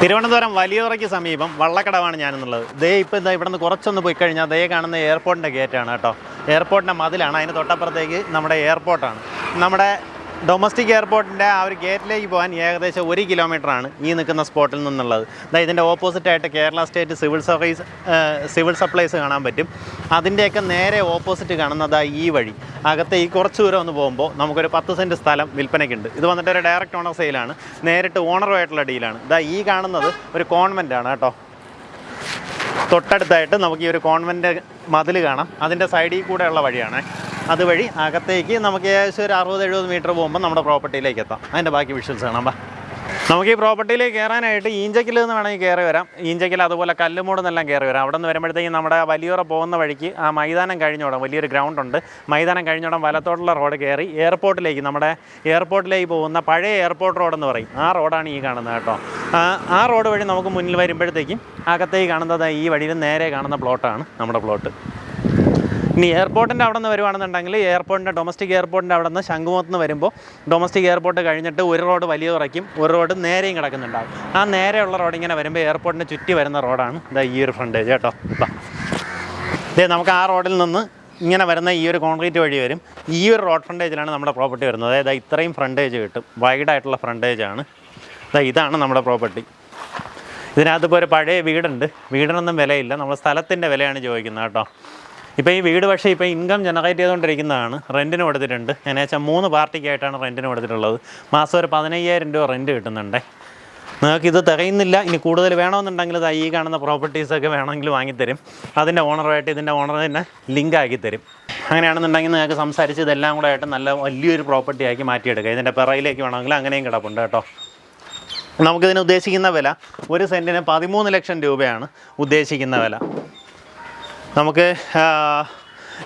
തിരുവനന്തപുരം വലിയതുറയ്ക്ക് സമീപം വള്ളക്കടവാണ് ഞാനെന്നുള്ളത്. ദേ ഇപ്പോൾ ഇതാ ഇവിടെ നിന്ന് കുറച്ചൊന്ന് പോയി കഴിഞ്ഞാൽ ദേ കാണുന്ന എയർപോർട്ടിന്റെ ഗേറ്റാണ് കേട്ടോ. എയർപോർട്ടിന്റെ മതിലാണ്. അതിന് തൊട്ടപ്പുറത്തേക്ക് നമ്മുടെ എയർപോർട്ടാണ് നമ്മുടെ ഡൊമസ്റ്റിക് എയർപോർട്ടിന്റെ ആ ഒരു ഗേറ്റിലേക്ക് പോകാൻ ഏകദേശം ഒരു കിലോമീറ്ററാണ് ഈ നിൽക്കുന്ന സ്പോട്ടിൽ നിന്നുള്ളത്. അതായത് ഇതിന്റെ ഓപ്പോസിറ്റായിട്ട് Kerala state civil service civil supplies കാണാൻ പറ്റും. അതിന്റെയൊക്കെ നേരെ ഓപ്പോസിറ്റ് കാണുന്നത് ഈ വഴി. അകത്തെ ഈ കുറച്ച് ദൂരം ഒന്ന് പോകുമ്പോൾ നമുക്കൊരു പത്ത് സെന്റ് സ്ഥലം വിൽപ്പനയ്ക്കുണ്ട്. ഇത് വന്നിട്ട് ഒരു ഡയറക്റ്റ് ഓണർ സെയിലാണ് നേരിട്ട് ഓണറുമായിട്ടുള്ള ഡീലാണ് ഇതാ ഈ കാണുന്നത് ഒരു കോൺവെന്റ് ആണ് കേട്ടോ. തൊട്ടടുത്തായിട്ട് നമുക്ക് ഈ ഒരു കോൺവെന്റ് മതിൽ കാണാം. അതിന്റെ സൈഡിൽ ഉള്ള വഴിയാണ്. അതുവഴി അകത്തേക്ക് നമുക്ക് ഏകദേശം ഒരു അറുപത് എഴുപത് മീറ്റർ പോകുമ്പോൾ നമ്മുടെ പ്രോപ്പർട്ടിയിലേക്ക് എത്താം. അതിന്റെ ബാക്കി വിഷ്വൽസ് കാണാം. നമുക്ക് ഈ പ്രോപ്പർട്ടിയിലേക്ക് കയറാനായിട്ട് ഈഞ്ചക്കിൽ നിന്ന് വേണമെങ്കിൽ കയറി വരാം. ഈഞ്ചക്കിൽ അതുപോലെ കല്ലുമൂട് നിന്നെല്ലാം കയറി വരാം. അവിടെ നിന്ന് വരുമ്പോഴത്തേക്കും നമ്മുടെ വലിയോറ പോകുന്ന വഴിക്ക് ആ മൈതാനം കഴിഞ്ഞോടാം വലിയൊരു ഗ്രൗണ്ട് ഉണ്ട്. മൈതാനം കഴിഞ്ഞോടം വലത്തോട്ടുള്ള റോഡ് കയറി എയർപോർട്ടിലേക്ക് നമ്മുടെ എയർപോർട്ടിലേക്ക് പോകുന്ന പഴയ എയർപോർട്ട് റോഡ് എന്ന് പറയും. ആ റോഡാണ് ഈ കാണുന്നത് കേട്ടോ. ആ റോഡ് വഴി നമുക്ക് മുന്നിൽ വരുമ്പോഴത്തേക്കും അകത്തേക്ക് കാണുന്നത് ഈ വഴിയിൽ നേരെ കാണുന്ന പ്ലോട്ടാണ് നമ്മുടെ പ്ലോട്ട് ഇനി എയർപോർട്ടിന്റെ അവിടെ നിന്ന് വരുവാണെന്നുണ്ടെങ്കിൽ എയർപോർട്ടിന്റെ ഡൊമസ്റ്റിക് എയർപോർട്ടിന്റെ അവിടെ നിന്ന് ശംഖുമുഖത്ത് നിന്ന് വരുമ്പോൾ ഡൊമസ്റ്റിക് എയർപോർട്ട് കഴിഞ്ഞിട്ട് ഒരു റോഡ് വലിയ തുറയ്ക്കും ഒരു റോഡ് നേരെയും കിടക്കുന്നുണ്ടാവും ആ നേരെയുള്ള റോഡ് ഇങ്ങനെ വരുമ്പോൾ എയർപോർട്ടിന് ചുറ്റി വരുന്ന റോഡാണ് ഇതാ ഈ ഒരു ഫ്രണ്ടേജ് കേട്ടോ. ഇതാ നമുക്ക് ആ റോഡിൽ നിന്ന് ഇങ്ങനെ വരുന്ന ഈ ഒരു കോൺക്രീറ്റ് വഴി വരും. ഈ ഒരു റോഡ് ഫ്രണ്ടേജിലാണ് നമ്മുടെ പ്രോപ്പർട്ടി വരുന്നത്. അതായത് ഇത്രയും ഫ്രണ്ടേജ് കിട്ടും. വൈഡായിട്ടുള്ള ഫ്രണ്ടേജ് ആണ്. ഇതാ ഇതാണ് നമ്മുടെ പ്രോപ്പർട്ടി ഇതിനകത്ത് ഇപ്പോൾ ഒരു പഴയ വീടുണ്ട്. വീടിനൊന്നും വിലയില്ല. നമ്മൾ സ്ഥലത്തിന്റെ വിലയാണ് ചോദിക്കുന്നത് കേട്ടോ. ഇപ്പോൾ ഈ വീട് പക്ഷേ ഇപ്പോൾ ഇൻകം ജനറേറ്റ് ചെയ്തുകൊണ്ടിരിക്കുന്നതാണ്. റെന്റിന് കൊടുത്തിട്ടുണ്ട്. എന്നുവെച്ചാൽ മൂന്ന് പാർട്ടിക്കായിട്ടാണ് റെന്റിന് കൊടുത്തിട്ടുള്ളത്. മാസം ഒരു പതിനയ്യായിരം രൂപ റെന്റ് കിട്ടുന്നുണ്ട്. നിങ്ങൾക്ക് ഇത് തികയുന്നില്ല. ഇനി കൂടുതൽ വേണമെന്നുണ്ടെങ്കിൽ അത് ഈ കാണുന്ന പ്രോപ്പർട്ടീസൊക്കെ വേണമെങ്കിൽ വാങ്ങിത്തരും. അതിന്റെ ഓണറുമായിട്ട് ഇതിന്റെ ഓണർ തന്നെ ലിങ്ക് ആക്കി തരും. അങ്ങനെയാണെന്നുണ്ടെങ്കിൽ നിങ്ങൾക്ക് സംസാരിച്ച് ഇതെല്ലാം കൂടെ ആയിട്ട് നല്ല വലിയൊരു പ്രോപ്പർട്ടി ആക്കി മാറ്റിയെടുക്കുക ഇതിന്റെ പിറയിലേക്ക് വേണമെങ്കിൽ അങ്ങനെയും കിടപ്പുണ്ട് കേട്ടോ. നമുക്കിതിന് ഉദ്ദേശിക്കുന്ന വില ഒരു സെന്റിന് പതിമൂന്ന് ലക്ഷം രൂപയാണ് ഉദ്ദേശിക്കുന്ന വില. നമുക്ക്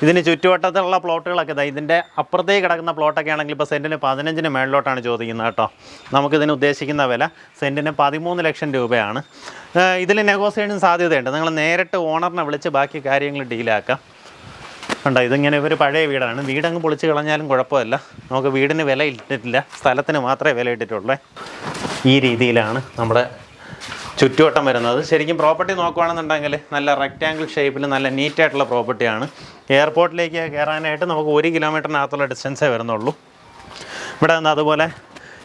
ഇതിന് ചുറ്റുവട്ടത്തുള്ള പ്ലോട്ടുകളൊക്കെ ഇതാ ഇതിന്റെ അപ്പുറത്തേക്ക് കിടക്കുന്ന പ്ലോട്ടൊക്കെ ആണെങ്കിൽ ഇപ്പോൾ സെന്റിന് പതിനഞ്ചിന് മേളിലോട്ടാണ് ചോദിക്കുന്നത് കേട്ടോ. നമുക്കിതിന് ഉദ്ദേശിക്കുന്ന വില സെന്റിന് പതിമൂന്ന് ലക്ഷം രൂപയാണ്. ഇതിൽ നെഗോസിയേഷൻ സാധ്യതയുണ്ട്. നിങ്ങൾ നേരിട്ട് ഓണറിനെ വിളിച്ച് ബാക്കി കാര്യങ്ങൾ ഡീലാക്കാം ഉണ്ടോ ഇതിങ്ങനെ ഒരു പഴയ വീടാണ്. വീടങ്ങ് പൊളിച്ച് കളഞ്ഞാലും കുഴപ്പമില്ല. നമുക്ക് വീടിന് വില ഇട്ടിട്ടില്ല. സ്ഥലത്തിന് മാത്രമേ വില ഇട്ടിട്ടുള്ളൂ. ഈ രീതിയിലാണ് നമ്മുടെ ചുറ്റുവട്ടം വരുന്നത്. ശരിക്കും പ്രോപ്പർട്ടി നോക്കുകയാണെന്നുണ്ടെങ്കിൽ നല്ല റെക്റ്റാങ്കിൾ ഷേപ്പിൽ നല്ല നീറ്റായിട്ടുള്ള പ്രോപ്പർട്ടിയാണ് എയർപോർട്ടിലേക്ക് കയറാനായിട്ട് നമുക്ക് ഒരു കിലോമീറ്ററിനകത്തുള്ള ഡിസ്റ്റൻസേ വരുന്നുള്ളൂ. ഇവിടെ നിന്ന് അതുപോലെ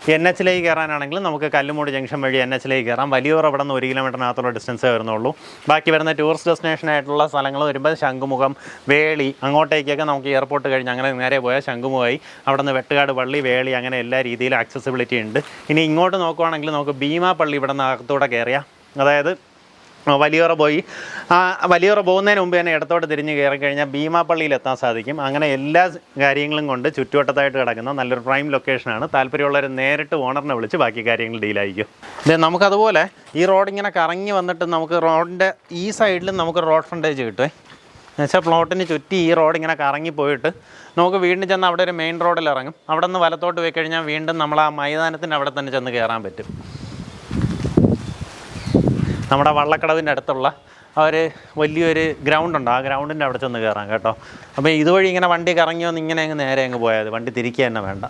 എൻ എച്ചിലേക്ക് കയറാനാണെങ്കിൽ നമുക്ക് കല്ലുമൂട് ജംഗ്ഷൻ വഴി എൻ എച്ചിലേക്ക് കയറാം. വലിയൂർ അവിടെ നിന്ന് ഒരു കിലോമീറ്ററിനകത്തുള്ള ഡിസ്റ്റൻസേ വരുന്നുള്ളൂ. ബാക്കി വരുന്ന ടൂറിസ്റ്റ് ഡെസ്റ്റിനേഷൻ ആയിട്ടുള്ള സ്ഥലങ്ങൾ വരുമ്പോൾ ശംഖുമുഖം വേളി അങ്ങോട്ടേക്കൊക്കെ നമുക്ക് എയർപോർട്ട് കഴിഞ്ഞ് അങ്ങനെ നേരെ പോയാൽ ശംഖുമുഖമായി അവിടെ നിന്ന് വെട്ടുകാട് പള്ളി വേളി അങ്ങനെ എല്ലാ രീതിയിലും ആക്സസിബിലിറ്റി ഉണ്ട്. ഇനി ഇങ്ങോട്ട് നോക്കുവാണെങ്കിൽ നമുക്ക് ഭീമാ പള്ളി ഇവിടെ നിന്ന് അകത്തൂടെ കയറിയാൽ അതായത് വലിയറ പോയി. ആ വലിയറ പോകുന്നതിന് മുമ്പ് തന്നെ ഇടത്തോട്ട് തിരിഞ്ഞ് കയറി കഴിഞ്ഞാൽ ഭീമാപ്പള്ളിയിൽ എത്താൻ സാധിക്കും. അങ്ങനെ എല്ലാ കാര്യങ്ങളും കൊണ്ട് ചുറ്റുവട്ടത്തായിട്ട് കിടക്കുന്ന നല്ലൊരു പ്രൈം ലൊക്കേഷനാണ് താല്പര്യമുള്ളവർ നേരിട്ട് ഓണറിനെ വിളിച്ച് ബാക്കി കാര്യങ്ങൾ ഡീലായിരിക്കും ഇത് നമുക്കതുപോലെ ഈ റോഡ് ഇങ്ങനെ കറങ്ങി വന്നിട്ട് നമുക്ക് റോഡിന്റെ ഈ സൈഡിലും നമുക്ക് റോഡ് ഫ്രണ്ടേജ് കിട്ടുമേ എന്നുവെച്ചാൽ പ്ലോട്ടിന് ചുറ്റി ഈ റോഡ് ഇങ്ങനെ കറങ്ങി പോയിട്ട് നമുക്ക് വീണ്ടും ചെന്ന് അവിടെ ഒരു മെയിൻ റോഡിൽ ഇറങ്ങും. അവിടെ നിന്ന് വലത്തോട്ട് പോയി കഴിഞ്ഞാൽ വീണ്ടും നമ്മൾ ആ മൈതാനത്തിന്റെ അവിടെ തന്നെ ചെന്ന് കയറാൻ പറ്റും. നമ്മുടെ വള്ളക്കടവിന്റെ അടുത്തുള്ള ഒരു വലിയൊരു ഗ്രൗണ്ടുണ്ട് ആ ഗ്രൗണ്ടിന്റെ അവിടെ ചെന്ന് കയറാം കേട്ടോ. അപ്പോൾ ഇതുവഴി ഇങ്ങനെ വണ്ടി കറങ്ങി വന്ന് ഇങ്ങനെ അങ്ങ് നേരെ അങ്ങ് പോയാൽ മതി. വണ്ടി തിരിക്കുക തന്നെ വേണ്ട.